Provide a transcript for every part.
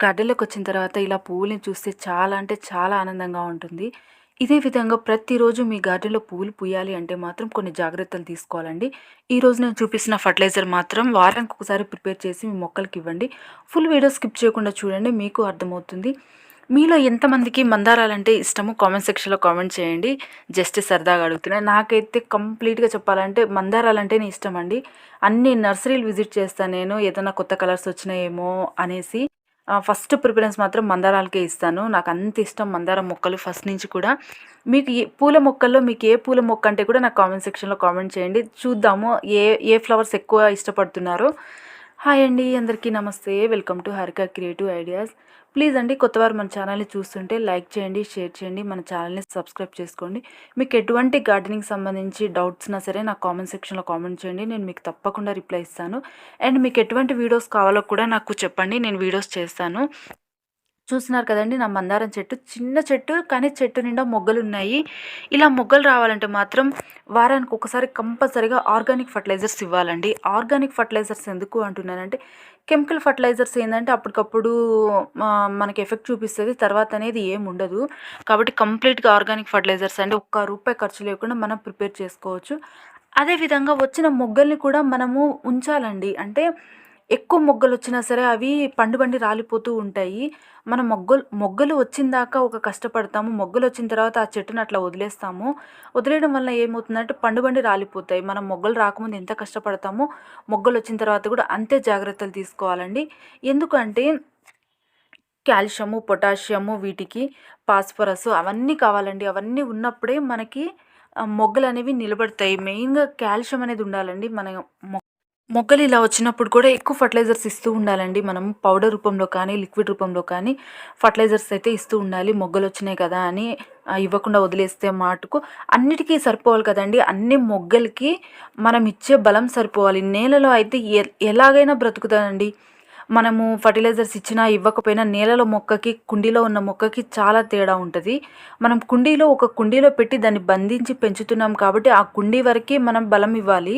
గార్డెన్‌లోకి వచ్చిన తర్వాత ఇలా పువ్వుల్ని చూస్తే చాలా అంటే చాలా ఆనందంగా ఉంటుంది. ఇదే విధంగా ప్రతిరోజు మీ గార్డెన్‌లో పువ్వులు పూయాలి అంటే మాత్రం కొన్ని జాగ్రత్తలు తీసుకోవాలండి. ఈరోజు నేను చూపిస్తున్న ఫర్టిలైజర్ మాత్రం వారానికి ఒకసారి ప్రిపేర్ చేసి మీ మొక్కలకి ఇవ్వండి. ఫుల్ వీడియో స్కిప్ చేయకుండా చూడండి మీకు అర్థమవుతుంది. మీలో ఎంతమందికి మందారాలంటే ఇష్టమో కామెంట్ సెక్షన్‌లో కామెంట్ చేయండి. జస్ట్ సరదాగా అడుగుతున్నాయి నాకైతే కంప్లీట్‌గా చెప్పాలంటే మందారాలంటేనే అండి అన్ని నర్సరీలు విజిట్ చేస్తాను నేను. ఏదైనా కొత్త కలర్స్ వచ్చినాయేమో అనేసి. ఫస్ట్ ప్రిఫరెన్స్ మాత్రం మందారాలకే ఇస్తాను. నాకు అంత ఇష్టం మందారం మొక్కలు ఫస్ట్ నుంచి కూడా. మీకు ఏ పూల మొక్కల్లో మీకు ఏ పూల మొక్క అంటే కూడా నాకు కామెంట్ సెక్షన్‌లో కామెంట్ చేయండి. చూద్దాము ఏ ఏ ఫ్లవర్స్ ఎక్కువ ఇష్టపడుతున్నారో. హాయ్ అండి అందరికీ నమస్తే. Welcome to Harika creative ideas. Please అండి కొత్తవారు మన ఛానల్‌ని చూస్తుంటే లైక్ చేయండి, షేర్ చేయండి, మన ఛానల్‌ని సబ్స్క్రైబ్ చేసుకోండి. మీకు ఎటువంటి గార్డెనింగ్ సంబంధించి డౌట్స్నా సరే నా కామెంట్ సెక్షన్‌లో కామెంట్ చేయండి. నేను మీకు తప్పకుండా రిప్లై ఇస్తాను. అండ్ మీకు ఎటువంటి వీడియోస్ కావాలో కూడా నాకు చెప్పండి. నేను వీడియోస్ చేస్తాను. చూస్తున్నారు కదండి నా మందారం చెట్టు. చిన్న చెట్టు కానీ చెట్టు నిండా మొగ్గలు ఉన్నాయి ఇలా మొగ్గలు రావాలంటే మాత్రం వారానికి ఒకసారి కంపల్సరీగా ఆర్గానిక్ ఫర్టిలైజర్స్ ఇవ్వాలండి. ఆర్గానిక్ ఫర్టిలైజర్స్ ఎందుకు అంటున్నానంటే కెమికల్ ఫర్టిలైజర్స్ ఏంటంటే అప్పటికప్పుడు మనకి ఎఫెక్ట్ చూపిస్తుంది తర్వాత అనేది ఏమి ఉండదు. కాబట్టి కంప్లీట్‌గా ఆర్గానిక్ ఫర్టిలైజర్స్ అంటే ఒక్క రూపాయి ఖర్చు లేకుండా మనం ప్రిపేర్ చేసుకోవచ్చు. అదే విధంగా వచ్చిన మొగ్గల్ని కూడా మనము ఉంచాలండి. అంటే ఎక్కువ మొగ్గలు వచ్చినా సరే అవి పండు బండి రాలిపోతూ ఉంటాయి. మనం మొగ్గలు మొగ్గలు వచ్చిందాకా ఒక కష్టపడతాము. మొగ్గలు వచ్చిన తర్వాత ఆ చెట్టుని అట్లా వదిలేస్తాము. వదిలేయడం వల్ల ఏమవుతుందంటే పండు బండి రాలిపోతాయి. మనం మొగ్గలు రాకముందు ఎంత కష్టపడతామో మొగ్గలు వచ్చిన తర్వాత కూడా అంతే జాగ్రత్తలు తీసుకోవాలండి. ఎందుకంటే కాల్షియము, పొటాషియము వీటికి పాస్ఫరస్ అవన్నీ కావాలండి. అవన్నీ ఉన్నప్పుడే మనకి మొగ్గలు మొగ్గలనేవి నిలబడతాయి. మెయిన్‌గా కాల్షియం అనేది ఉండాలండి. మన మొగ్గలు ఇలా వచ్చినప్పుడు కూడా ఎక్కువ ఫర్టిలైజర్స్ ఇస్తూ ఉండాలండి. మనం పౌడర్ రూపంలో కానీ, లిక్విడ్ రూపంలో కానీ ఫర్టిలైజర్స్ అయితే ఇస్తూ ఉండాలి. మొగ్గలు వచ్చినాయి కదా అని ఇవ్వకుండా వదిలేస్తే మాటకు అన్నిటికీ సరిపోవాలి కదండి అన్ని మొగ్గలకి మనం ఇచ్చే బలం సరిపోవాలి. నేలలో అయితే ఎ ఎలాగైనా బ్రతుకుతుందండి మనము ఫర్టిలైజర్స్ ఇచ్చినా, ఇవ్వకపోయినా నేలలో మొక్కకి, కుండీలో ఉన్న మొక్కకి చాలా తేడా ఉంటుంది మనం కుండీలో ఒక కుండీలో పెట్టి దాన్ని బంధించి పెంచుతున్నాం కాబట్టి ఆ కుండీ వరకే మనం బలం ఇవ్వాలి.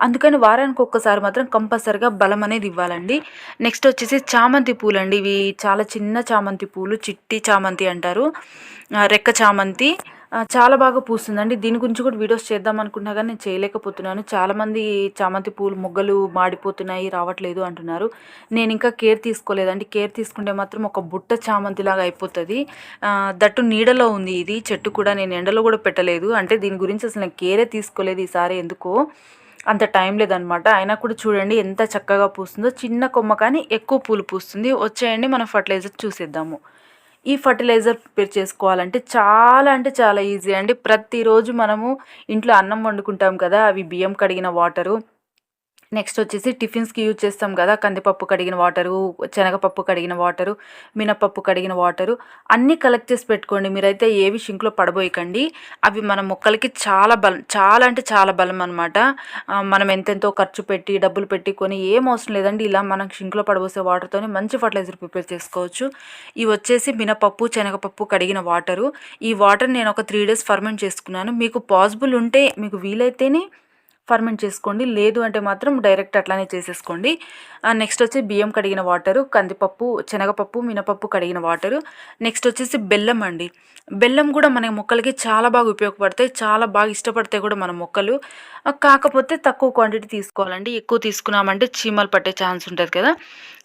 అందుకని వారానికి ఒక్కసారి మాత్రం కంపల్సరీగా బలం అనేది ఇవ్వాలండి. నెక్స్ట్ వచ్చేసి చామంతి పూలండి. ఇవి చాలా చిన్న చామంతి పూలు. చిట్టి చామంతి అంటారు. రెక్క చామంతి. చాలా బాగా పూస్తుందండి. దీని గురించి కూడా వీడియోస్ చేద్దాం అనుకున్నా కానీ నేను చేయలేకపోతున్నాను. చాలామంది చామంతి పూలు మొగ్గలు మాడిపోతున్నాయి, రావట్లేదు అంటున్నారు. నేను ఇంకా కేర్ తీసుకోలేదండి. కేర్ తీసుకుంటే మాత్రం ఒక బుట్ట చామంతి లాగా అయిపోతుంది దట్టు నీడలో ఉంది ఇది చెట్టు కూడా. నేను ఎండలో కూడా పెట్టలేదు. అంటే దీని గురించి అసలు నేను కేరే తీసుకోలేదు ఈసారి ఎందుకో. అంత టైం లేదనమాట. అయినా కూడా చూడండి ఎంత చక్కగా పూస్తుందో. చిన్న కొమ్మ కానీ ఎక్కువ పూలు పూస్తుంది. వచ్చేయండి మనం ఫర్టిలైజర్ చూసేద్దాము. ఈ ఫర్టిలైజర్ ప్రిపేర్ చేసుకోవాలంటే చాలా అంటే చాలా ఈజీ అండి. ప్రతిరోజు మనము ఇంట్లో అన్నం వండుకుంటాం కదా! అవి బియ్యం కడిగిన వాటరు. నెక్స్ట్ వచ్చేసి టిఫిన్స్‌కి యూజ్ చేస్తాం కదా! కందిపప్పు కడిగిన వాటరు, శనగపప్పు కడిగిన వాటరు, మినపప్పు కడిగిన వాటరు అన్నీ కలెక్ట్ చేసి పెట్టుకోండి. మీరైతే ఏవి షింక్‌లో పడబోయకండి. అవి మన మొక్కలకి చాలా బలం చాలా అంటే చాలా బలం అనమాట. మనం ఎంతెంతో ఖర్చు పెట్టి, డబ్బులు పెట్టి కొని ఏం అవసరం లేదండి. ఇలా మనం షింక్‌లో పడబోసే వాటర్‌తోనే మంచి ఫర్టిలైజర్ ప్రిపేర్ చేసుకోవచ్చు. ఇవి వచ్చేసి మినపప్పు, శనగపప్పు కడిగిన వాటరు. ఈ వాటర్ నేను ఒక త్రీ డేస్ ఫర్మెంట్ చేసుకున్నాను. మీకు పాసిబుల్ ఉంటే మీకు వీలైతేనే ఫర్మెంట్ చేసుకోండి. లేదు అంటే మాత్రం డైరెక్ట్ అట్లానే చేసేసుకోండి. నెక్స్ట్ వచ్చి బియ్యం కడిగిన వాటరు, కందిపప్పు, శనగపప్పు, మినపప్పు కడిగిన వాటరు. నెక్స్ట్ వచ్చేసి బెల్లం అండి. బెల్లం కూడా మన మొక్కలకి చాలా బాగా ఉపయోగపడతాయి. చాలా బాగా ఇష్టపడతాయి కూడా మన మొక్కలు. కాకపోతే తక్కువ క్వాంటిటీ తీసుకోవాలండి. ఎక్కువ తీసుకున్నామంటే చీమలు పట్టే ఛాన్స్ ఉంటుంది కదా!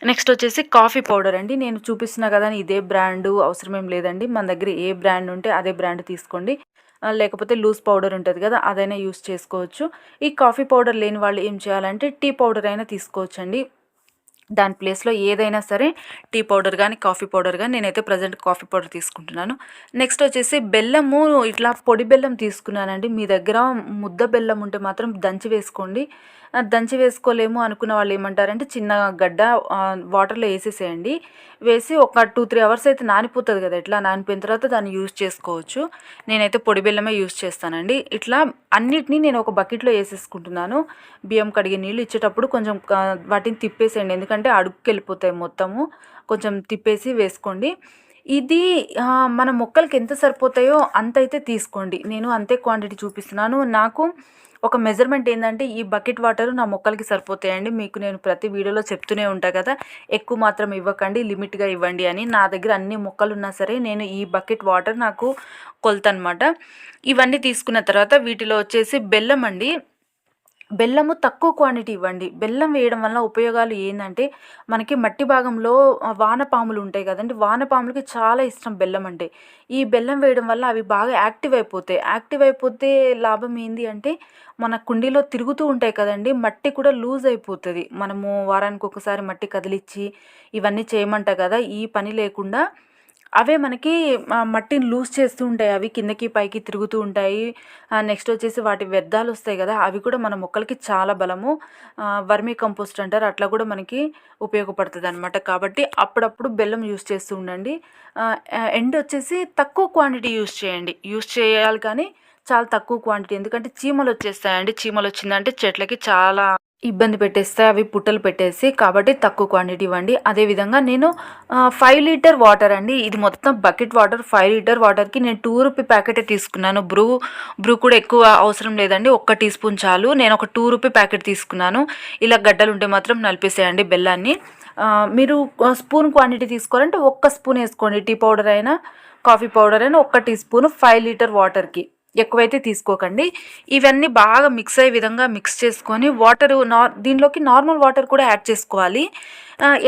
నెక్స్ట్ వచ్చేసి కాఫీ పౌడర్ అండి. నేను చూపిస్తున్నా కదా! అని ఇదే బ్రాండు అవసరం ఏం లేదండి. మన దగ్గర ఏ బ్రాండ్ ఉంటే అదే బ్రాండ్ తీసుకోండి. లేకపోతే లూజ్ పౌడర్ ఉంటుంది కదా! అదైనా యూజ్ చేసుకోవచ్చు. ఈ కాఫీ పౌడర్ లేని వాళ్ళు ఏం చేయాలంటే టీ పౌడర్ అయినా తీసుకోవచ్చండి. దాని ప్లేస్‌లో ఏదైనా సరే టీ పౌడర్ కానీ కాఫీ పౌడర్ కానీ నేనైతే ప్రజెంట్ కాఫీ పౌడర్ తీసుకుంటున్నాను. నెక్స్ట్ వచ్చేసి బెల్లము ఇట్లా పొడి బెల్లం తీసుకున్నానండి. మీ దగ్గర ముద్ద బెల్లం ఉంటే మాత్రం దంచి వేసుకోండి. దంచి వేసుకోలేము అనుకున్న వాళ్ళు ఏమంటారంటే చిన్న గడ్డ వాటర్‌లో వేసేసేయండి వేసి ఒక 2, 3 అవర్స్ అయితే నానిపోతుంది కదా! ఇట్లా నానిపోయిన తర్వాత దాన్ని యూజ్ చేసుకోవచ్చు. నేనైతే పొడి బెల్లమే యూస్ చేస్తానండి. ఇట్లా అన్నిటిని నేను ఒక బకెట్‌లో వేసేసుకుంటున్నాను బియ్యం కడిగే నీళ్ళు ఇచ్చేటప్పుడు కొంచెం వాటిని తిప్పేసేయండి. ఎందుకంటే అడుక్కెళ్ళిపోతాయి మొత్తము. కొంచెం తిప్పేసి వేసుకోండి. ఇది మన మొక్కలకి ఎంత సరిపోతాయో అంత అయితే తీసుకోండి. నేను అంతే క్వాంటిటీ చూపిస్తున్నాను. నాకు ఒక మెజర్మెంట్ ఏంటంటే ఈ బకెట్ వాటర్ నా మొక్కలకి సరిపోతాయండి. మీకు నేను ప్రతి వీడియోలో చెప్తూనే ఉంటా కదా. ఎక్కువ మాత్రం ఇవ్వకండి లిమిట్గా ఇవ్వండి అని. నా దగ్గర అన్ని మొక్కలు ఉన్నా సరే నేను ఈ బకెట్ వాటర్ నాకు కొలత అనమాట ఇవన్నీ తీసుకున్న తర్వాత వీటిలో వచ్చేసి బెల్లం అండి. బెల్లము తక్కువ క్వాంటిటీ ఇవ్వండి. బెల్లం వేయడం వల్ల ఉపయోగాలు ఏంటంటే మనకి మట్టి భాగంలో వానపాములు ఉంటాయి కదండి. వానపాములకి చాలా ఇష్టం బెల్లం అంటే. ఈ బెల్లం వేయడం వల్ల అవి బాగా యాక్టివ్ అయిపోతాయి. యాక్టివ్ అయిపోతే లాభం ఏంది అంటే మన కుండీలో తిరుగుతూ ఉంటాయి కదండి. మట్టి కూడా లూజ్ అయిపోతుంది. మనము వారానికి ఒకసారి మట్టి కదిలిచ్చి ఇవన్నీ చేయమంట కదా. ఈ పని లేకుండా అవే మనకి మట్టిని లూజ్ చేస్తూ ఉంటాయి. అవి కిందకి పైకి తిరుగుతూ ఉంటాయి. నెక్స్ట్ వచ్చేసి వాటి వ్యర్థాలు వస్తాయి కదా అవి కూడా మన మొక్కలకి చాలా బలము. వర్మీ కంపోస్ట్ అంటారు. అట్లా కూడా మనకి ఉపయోగపడుతుంది అనమాట కాబట్టి అప్పుడప్పుడు బెల్లం యూస్ చేస్తూ ఉండండి. ఎండ్ వచ్చేసి తక్కువ క్వాంటిటీ యూస్ చేయండి. యూస్ చేయాలి కానీ చాలా తక్కువ క్వాంటిటీ ఎందుకంటే చీమలు వచ్చేస్తాయండి. చీమలు వచ్చిందంటే చెట్లకి చాలా ఇబ్బంది పెట్టేస్తాయి. అవి పుట్టలు పెట్టేసి కాబట్టి తక్కువ క్వాంటిటీ ఇవ్వండి. అదేవిధంగా నేను ఫైవ్ లీటర్ వాటర్ అండి. ఇది మొత్తం బకెట్ వాటర్ ఫైవ్ లీటర్ వాటర్కి నేను టూ రూపీ ప్యాకెటే తీసుకున్నాను. బ్రూ బ్రూ కూడా ఎక్కువ అవసరం లేదండి. ఒక్క టీ స్పూన్ చాలు. నేను ఒక టూ రూపీ ప్యాకెట్ తీసుకున్నాను. ఇలా గడ్డలు ఉంటే మాత్రం నలిపేసేయండి బెల్లాన్ని. మీరు స్పూన్ క్వాంటిటీ తీసుకోవాలంటే ఒక్క స్పూన్ వేసుకోండి. టీ పౌడర్ అయినా కాఫీ పౌడర్ అయినా ఒక్క టీ స్పూన్ ఫైవ్ లీటర్ వాటర్కి ఎక్కువైతే తీసుకోకండి. ఇవన్నీ బాగా మిక్స్ అయ్యే విధంగా మిక్స్ చేసుకొని వాటర్ నార్ దీనిలోకి నార్మల్ వాటర్ కూడా యాడ్ చేసుకోవాలి.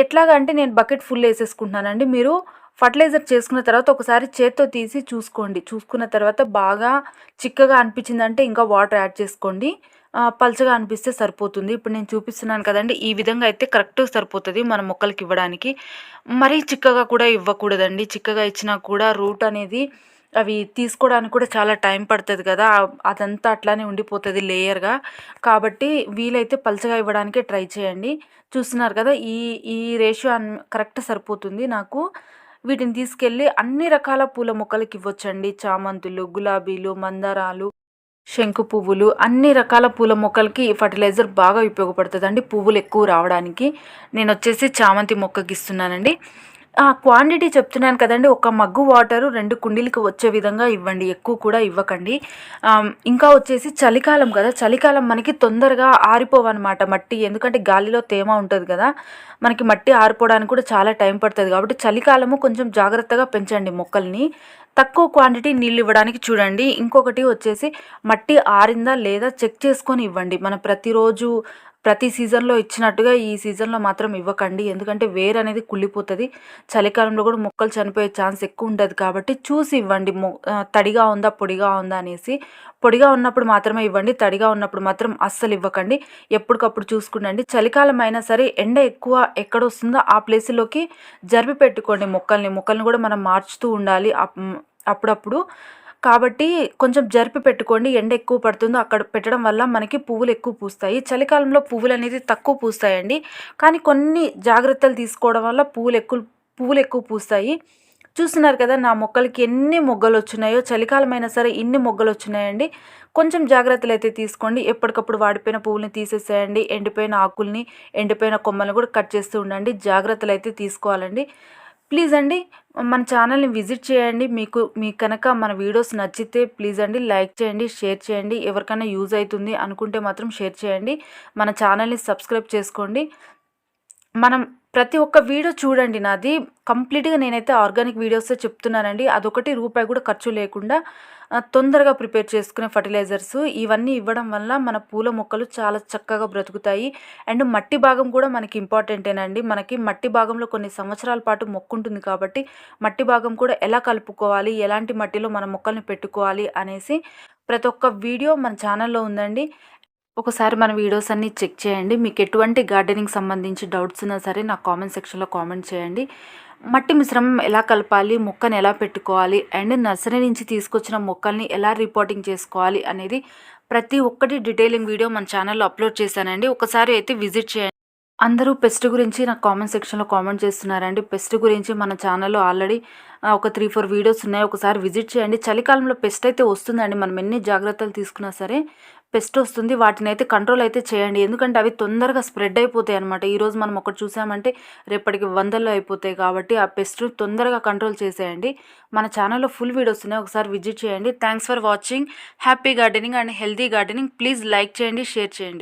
ఎట్లాగా అంటే నేను బకెట్ ఫుల్ వేసేసుకుంటున్నానండి. మీరు ఫర్టిలైజర్ చేసుకున్న తర్వాత ఒకసారి చేత్తో తీసి చూసుకోండి. చూసుకున్న తర్వాత బాగా చిక్కగా అనిపించిందంటే ఇంకా వాటర్ యాడ్ చేసుకోండి. పల్చగా అనిపిస్తే సరిపోతుంది. ఇప్పుడు నేను చూపిస్తున్నాను కదండి ఈ విధంగా అయితే కరెక్ట్ సరిపోతుంది మన మొక్కలకి ఇవ్వడానికి. మరీ చిక్కగా కూడా ఇవ్వకూడదండి. చిక్కగా ఇచ్చినా కూడా రూట్ అనేది అవి తీసుకోవడానికి కూడా చాలా టైం పడుతుంది కదా అదంతా అట్లానే ఉండిపోతుంది లేయర్గా కాబట్టి వీలైతే పలచగా ఇవ్వడానికే ట్రై చేయండి. చూస్తున్నారు కదా ఈ ఈ రేషియో అన్ కరెక్ట్ సరిపోతుంది నాకు. వీటిని తీసుకెళ్ళి అన్ని రకాల పూల మొక్కలకి ఇవ్వచ్చండి. చామంతులు గులాబీలు మందారాలు శంకు పువ్వులు అన్ని రకాల పూల మొక్కలకి ఫర్టిలైజర్ బాగా ఉపయోగపడుతుంది అండి పువ్వులు ఎక్కువ రావడానికి. నేను వచ్చేసి చామంతి మొక్కకి ఇస్తున్నానండి. క్వాంటిటీ చెప్తున్నాను కదండి ఒక మగ్గు వాటరు రెండు కుండీలకు వచ్చే విధంగా ఇవ్వండి ఎక్కువ కూడా ఇవ్వకండి. ఇంకా వచ్చేసి చలికాలం కదా చలికాలం మనకి తొందరగా ఆరిపోవన్నమాట మట్టి ఎందుకంటే గాలిలో తేమ ఉంటుంది కదా మనకి మట్టి ఆరిపోవడానికి కూడా చాలా టైం పడుతుంది. కాబట్టి చలికాలము కొంచెం జాగ్రత్తగా పెంచండి మొక్కల్ని. తక్కువ క్వాంటిటీ నీళ్ళు ఇవ్వడానికి చూడండి. ఇంకొకటి వచ్చేసి మట్టి ఆరిందా లేదా చెక్ చేసుకొని ఇవ్వండి. మనం ప్రతిరోజు ప్రతి సీజన్లో ఇచ్చినట్టుగా ఈ సీజన్లో మాత్రం ఇవ్వకండి. ఎందుకంటే వేర్ అనేది కుళ్ళిపోతుంది. చలికాలంలో కూడా మొక్కలు చనిపోయే ఛాన్స్ ఎక్కువ ఉంటుంది కాబట్టి చూసి ఇవ్వండి. మొ తడిగా ఉందా పొడిగా ఉందా అనేసి. పొడిగా ఉన్నప్పుడు మాత్రమే ఇవ్వండి. తడిగా ఉన్నప్పుడు మాత్రం అస్సలు ఇవ్వకండి. ఎప్పటికప్పుడు చూసుకుండండి చలికాలం అయినా సరే ఎండ ఎక్కువ ఎక్కడ వస్తుందో ఆ ప్లేస్లోకి జరిపి పెట్టుకోండి మొక్కల్ని. మొక్కల్ని కూడా మనం మార్చుతూ ఉండాలి. అప్పుడప్పుడు కాబట్టి కొంచెం జరిపి పెట్టుకోండి. ఎండ ఎక్కువ పడుతుందో అక్కడ పెట్టడం వల్ల మనకి పువ్వులు ఎక్కువ పూస్తాయి. చలికాలంలో పువ్వులు అనేది తక్కువ పూస్తాయండి. కానీ కొన్ని జాగ్రత్తలు తీసుకోవడం వల్ల పువ్వులు ఎక్కువ పువ్వులు ఎక్కువ పూస్తాయి. చూస్తున్నారు కదా నా మొక్కలకి ఎన్ని మొగ్గలు వచ్చినాయో చలికాలమైనా సరే ఇన్ని మొగ్గలు వచ్చినాయండి. కొంచెం జాగ్రత్తలు అయితే తీసుకోండి. ఎప్పటికప్పుడు వాడిపోయిన పువ్వుల్ని తీసేసేయండి. ఎండిపోయిన ఆకుల్ని ఎండిపోయిన కొమ్మల్ని కూడా కట్ చేస్తూ ఉండండి. జాగ్రత్తలు అయితే తీసుకోవాలండి. ప్లీజ్ అండి మన ఛానల్ని విజిట్ చేయండి. మీకు మీకు కనుక మన వీడియోస్ నచ్చితే ప్లీజ్ అండి లైక్ చేయండి షేర్ చేయండి. ఎవరికైనా యూజ్ అవుతుంది అనుకుంటే మాత్రం షేర్ చేయండి. మన ఛానల్ని సబ్స్క్రైబ్ చేసుకోండి. మనం ప్రతి ఒక్క వీడియో చూడండి నాది. కంప్లీట్గా నేనైతే ఆర్గానిక్ వీడియోసే చెప్తున్నానండి. అదొకటి రూపాయి కూడా ఖర్చు లేకుండా తొందరగా ప్రిపేర్ చేసుకునే ఫర్టిలైజర్స్. ఇవన్నీ ఇవ్వడం వల్ల మన పూల మొక్కలు చాలా చక్కగా బ్రతుకుతాయి. అండ్ మట్టి భాగం కూడా మనకి ఇంపార్టెంటేనండి. మనకి మట్టి భాగంలో కొన్ని సంవత్సరాల పాటు మొక్క ఉంటుంది కాబట్టి మట్టి భాగం కూడా ఎలా కలుపుకోవాలి ఎలాంటి మట్టిలో మన మొక్కల్ని పెట్టుకోవాలి అనేసి ప్రతి ఒక్క వీడియో మన ఛానల్లో ఉందండి. ఒకసారి మన వీడియోస్ అన్నీ చెక్ చేయండి. మీకు ఎటువంటి గార్డెనింగ్ సంబంధించి డౌట్స్ ఉన్నా సరే నాకు కామెంట్ సెక్షన్లో కామెంట్ చేయండి. మట్టి మిశ్రమం ఎలా కలపాలి? మొక్కను ఎలా పెట్టుకోవాలి? అండ్ నర్సరీ నుంచి తీసుకొచ్చిన మొక్కల్ని ఎలా రిపోర్టింగ్ చేసుకోవాలి అనేది ప్రతి ఒక్కటి డీటెయిలింగ్ వీడియో మన ఛానల్లో అప్లోడ్ చేశానండి. ఒకసారి అయితే విజిట్ చేయండి. అందరూ పెస్ట్ గురించి నాకు కామెంట్ సెక్షన్లో కామెంట్ చేస్తున్నారండి. పెస్ట్ గురించి మన ఛానల్లో ఆల్రెడీ ఒక త్రీ ఫోర్ వీడియోస్ ఉన్నాయి. ఒకసారి విజిట్ చేయండి. చలికాలంలో పెస్ట్ అయితే వస్తుందండి. మనం ఎన్ని జాగ్రత్తలు తీసుకున్నా సరే పెస్ట్ వస్తుంది వాటిని అయితే కంట్రోల్ అయితే చేయండి. ఎందుకంటే అవి తొందరగా స్ప్రెడ్ అయిపోతాయి అనమాట ఈరోజు మనం ఒకటి చూసామంటే రేపటికి వందల్లో అయిపోతాయి కాబట్టి ఆ పెస్ట్ తొందరగా కంట్రోల్ చేసేయండి. మన ఛానల్లో ఫుల్ వీడియోస్ ఉన్నాయి. ఒకసారి విజిట్ చేయండి. Thanks for watching happy gardening and healthy gardening please like చేయండి షేర్ చేయండి.